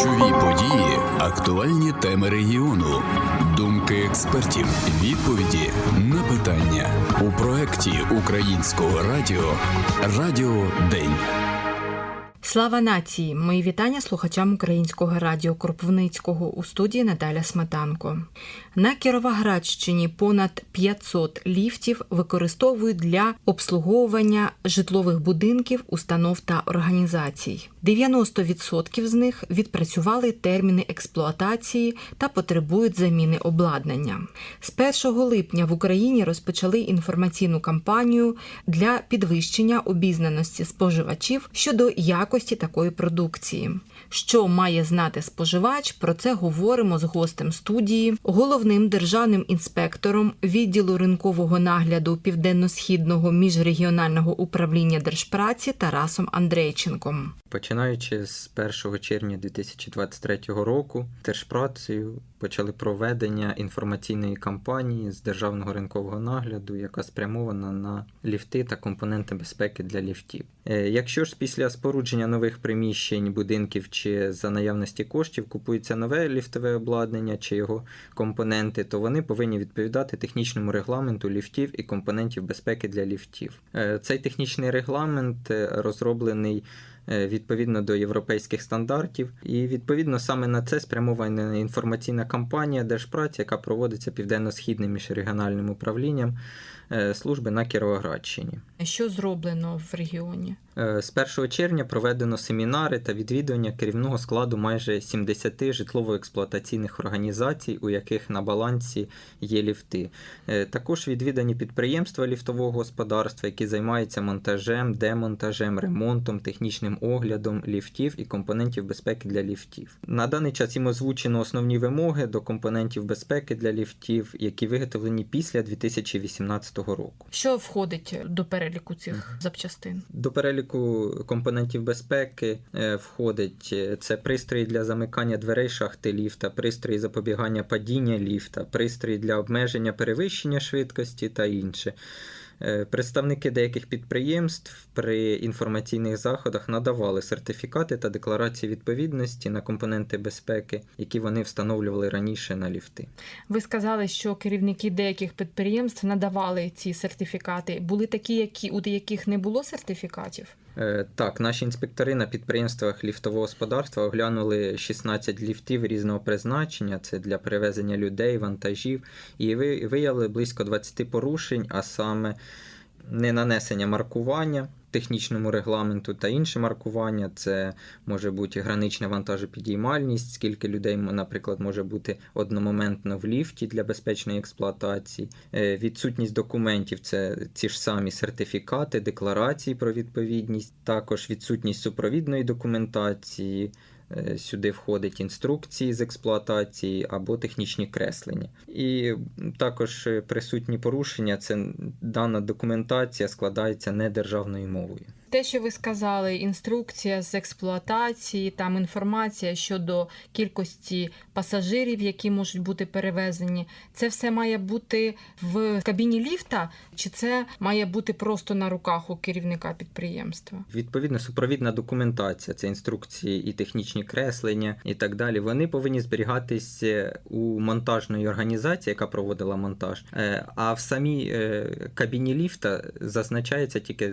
Ключові події, актуальні теми регіону, думки експертів, відповіді на питання у проєкті Українського радіо Радіо День. Слава нації! Мої вітання слухачам українського радіо Кропивницького у студії Наталя Сметанко. На Кіровоградщині понад 500 ліфтів використовують для обслуговування житлових будинків, установ та організацій. 90% з них відпрацювали терміни експлуатації та потребують заміни обладнання. З 1 липня в Україні розпочали інформаційну кампанію для підвищення обізнаності споживачів щодо якості такої продукції. Що має знати споживач? Про це говоримо з гостем студії, головним державним інспектором відділу ринкового нагляду Південно-східного міжрегіонального управління держпраці Тарасом Андрейченком. Починаючи з 1 червня 2023 року, Держпрацею почали проведення інформаційної кампанії з державного ринкового нагляду, яка спрямована на ліфти та компоненти безпеки для ліфтів. Е, Якщо ж після спорудження нових приміщень, будинків чи за наявності коштів купується нове ліфтове обладнання чи його компоненти, то вони повинні відповідати технічному регламенту ліфтів і компонентів безпеки для ліфтів. Е, Цей технічний регламент е, розроблений е, відповідно до європейських стандартів, і відповідно саме на це спрямована інформаційна кампанія Держпраці, яка проводиться південно-східним міжрегіональним управлінням служби на Кіровоградщині. Що зроблено в регіоні? Е, З 1 червня проведено семінари та відвідування керівного складу майже 70 житлово-експлуатаційних організацій, у яких на балансі є ліфти. Е, Також відвідані підприємства ліфтового господарства, які займаються монтажем, демонтажем, ремонтом, технічним оглядом ліфтів і компонентів безпеки для ліфтів. На даний час їм озвучено основні вимоги до компонентів безпеки для ліфтів, які виготовлені після 2018 року. Що входить до переліку цих запчастин? До переліку компонентів безпеки е, входить е, це пристрої для замикання дверей шахти ліфта, пристрої запобігання падіння ліфта, пристрої для обмеження перевищення швидкості та інше. Е, Представники деяких підприємств при інформаційних заходах надавали сертифікати та декларації відповідності на компоненти безпеки, які вони встановлювали раніше на ліфти. Ви сказали, що керівники деяких підприємств надавали ці сертифікати. Були такі, які у яких не було сертифікатів. Е, Так, наші інспектори на підприємствах ліфтового господарства оглянули 16 ліфтів різного призначення, це для перевезення людей, вантажів, і виявили близько 20 порушень, а саме ненанесення маркування технічному регламенту та інше маркування. Це може бути гранична вантажопідіймальність, скільки людей, наприклад, може бути одномоментно в ліфті для безпечної експлуатації. Е, Відсутність документів це ці ж самі сертифікати, декларації про відповідність, також відсутність супровідної документації. Е, Сюди входить інструкції з експлуатації або технічні креслення. І також е, присутні порушення це дана документація складається не державною мовою. Те, що ви сказали, інструкція з експлуатації, там інформація щодо кількості пасажирів, які можуть бути перевезені, це все має бути в кабіні ліфта, чи це має бути просто на руках у керівника підприємства? Відповідно, супровідна документація, це інструкції і технічні креслення і так далі. Вони повинні зберігатись е, у монтажної організації, яка проводила монтаж. Е, А в самій е, кабіні ліфта зазначається тільки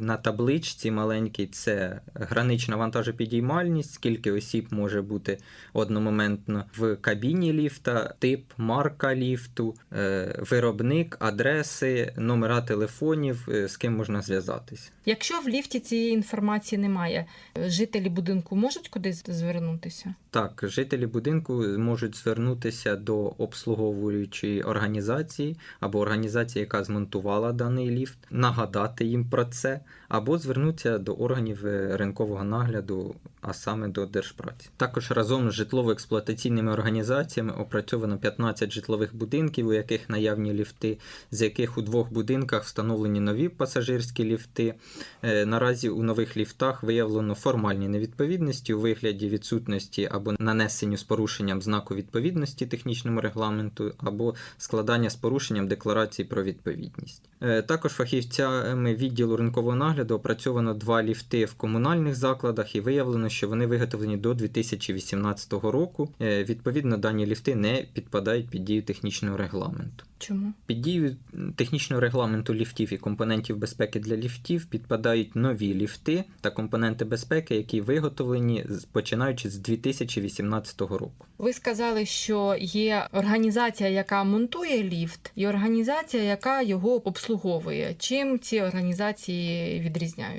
на табличці маленькій це гранична вантажопідіймальність, скільки осіб може бути одномоментно в кабіні ліфта, тип, марка ліфту, е, виробник, адреси, номера телефонів, е, з ким можна зв'язатись. Якщо в ліфті цієї інформації немає, жителі будинку можуть кудись звернутися? Так, жителі будинку можуть звернутися до обслуговуючої організації або організації, яка змонтувала даний ліфт, нагадати їм про це, або звернутися до органів е, ринкового нагляду, а саме до Держпраці. Також разом з житлово-експлуатаційними організаціями опрацьовано 15 житлових будинків, у яких наявні ліфти, з яких у двох будинках встановлені нові пасажирські ліфти. Е, Наразі у нових ліфтах виявлено формальні невідповідності у вигляді відсутності або нанесенню з порушенням знаку відповідності технічному регламенту, або складання з порушенням декларації про відповідність. Е, Також фахівцями відділу ринкового нагляду опрацьовано відпрацьовано два ліфти в комунальних закладах, і виявлено, що вони виготовлені до 2018 року. Е, Відповідно, дані ліфти не підпадають під дію технічного регламенту. Чому? Під дію технічного регламенту ліфтів і компонентів безпеки для ліфтів підпадають нові ліфти та компоненти безпеки, які виготовлені починаючи з 2018 року. Ви сказали, що є організація, яка монтує ліфт, і організація, яка його обслуговує. Чим ці організації відрізняються?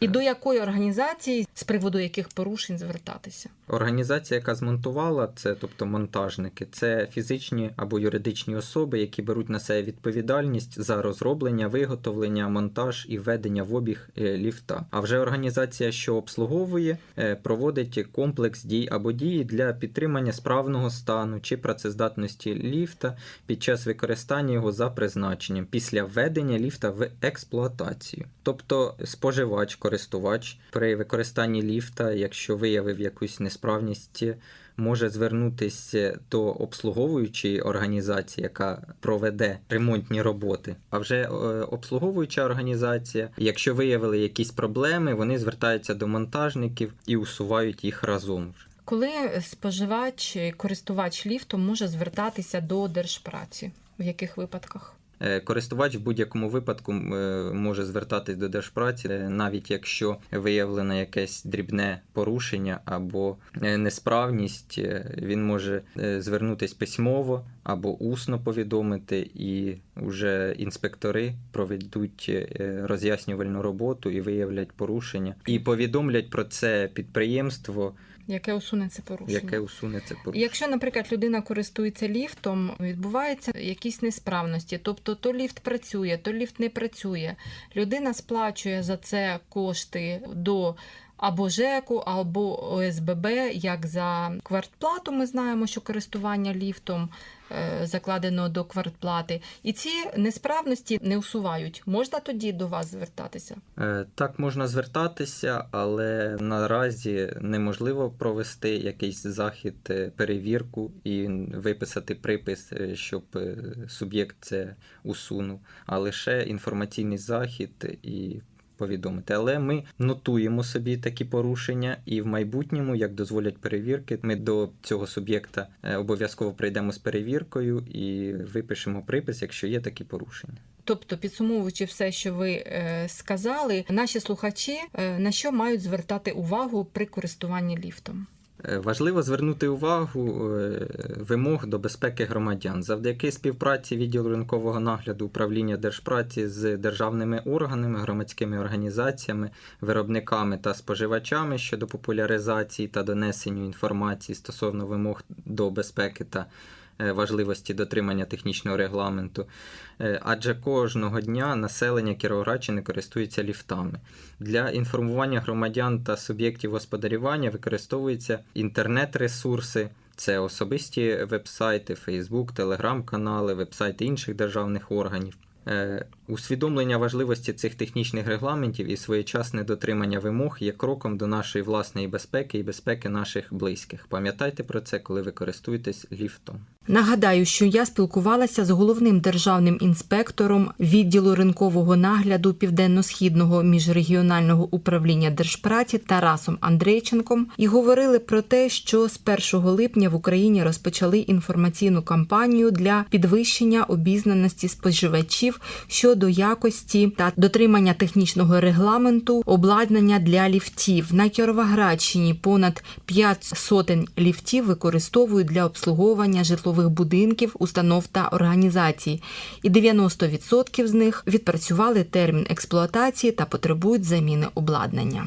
І до якої організації з приводу яких порушень звертатися? Організація, яка змонтувала це, тобто монтажники, це фізичні або юридичні особи, які беруть на себе відповідальність за розроблення, виготовлення, монтаж і введення в обіг е, ліфта. А вже організація, що обслуговує, е, проводить комплекс дій або дії для підтримання справного стану чи працездатності ліфта під час використання його за призначенням після введення ліфта в експлуатацію. Тобто споживач, користувач при використанні ліфта, якщо виявив якусь несправність, може звернутися до обслуговуючої організації, яка проведе ремонтні роботи. А вже е, обслуговуюча організація, якщо виявили якісь проблеми, вони звертаються до монтажників і усувають їх разом. Коли споживач, користувач ліфтом може звертатися до держпраці? В яких випадках? Е, Користувач в будь-якому випадку е, може звертатись до держпраці, е, навіть якщо виявлено якесь дрібне порушення або несправність, він може звернутись письмово або усно повідомити, і вже інспектори проведуть роз'яснювальну роботу і виявлять порушення, і повідомлять про це підприємство, Яке усуне це порушення? яке усуне це порушення. Якщо, наприклад, людина користується ліфтом, відбуваються якісь несправності, тобто то ліфт працює, то ліфт не працює. Людина сплачує за це кошти до або ЖЕКу, або ОСББ, як за квартплату. Ми знаємо, що користування ліфтом е, закладено до квартплати, і ці несправності не усувають. Можна тоді до вас звертатися? Е, Так, можна звертатися, але наразі неможливо провести якийсь захід, е, перевірку і виписати припис, щоб суб'єкт це усунув, а лише інформаційний захід і повідомити. Але ми нотуємо собі такі порушення, і в майбутньому, як дозволять перевірки, ми до цього суб'єкта е, обов'язково прийдемо з перевіркою і випишемо припис, якщо є такі порушення. Тобто, підсумовуючи все, що ви е, сказали, наші слухачі е, на що мають звертати увагу при користуванні ліфтом? Е, Важливо звернути увагу е, вимог до безпеки громадян. Завдяки співпраці відділу ринкового нагляду управління держпраці з державними органами, громадськими організаціями, виробниками та споживачами щодо популяризації та донесенню інформації стосовно вимог до безпеки та важливості дотримання технічного регламенту. Е, Адже кожного дня населення Кіровоградщини користується ліфтами. Для інформування громадян та суб'єктів господарювання використовуються інтернет-ресурси. Це особисті вебсайти, Фейсбук, телеграм-канали, вебсайти інших державних органів. Усвідомлення важливості цих технічних регламентів і своєчасне дотримання вимог є кроком до нашої власної безпеки і безпеки наших близьких. Пам'ятайте про це, коли ви користуєтесь ліфтом. Нагадаю, що я спілкувалася з головним державним інспектором відділу ринкового нагляду Південно-Східного міжрегіонального управління держпраці Тарасом Андрейченком і говорили про те, що з 1 липня в Україні розпочали інформаційну кампанію для підвищення обізнаності споживачів щодо якості та дотримання технічного регламенту обладнання для ліфтів. На Кіровоградщині понад 5 сотень ліфтів використовують для обслуговування житлових будинків, установ та організацій, і 90% з них відпрацювали термін експлуатації та потребують заміни обладнання.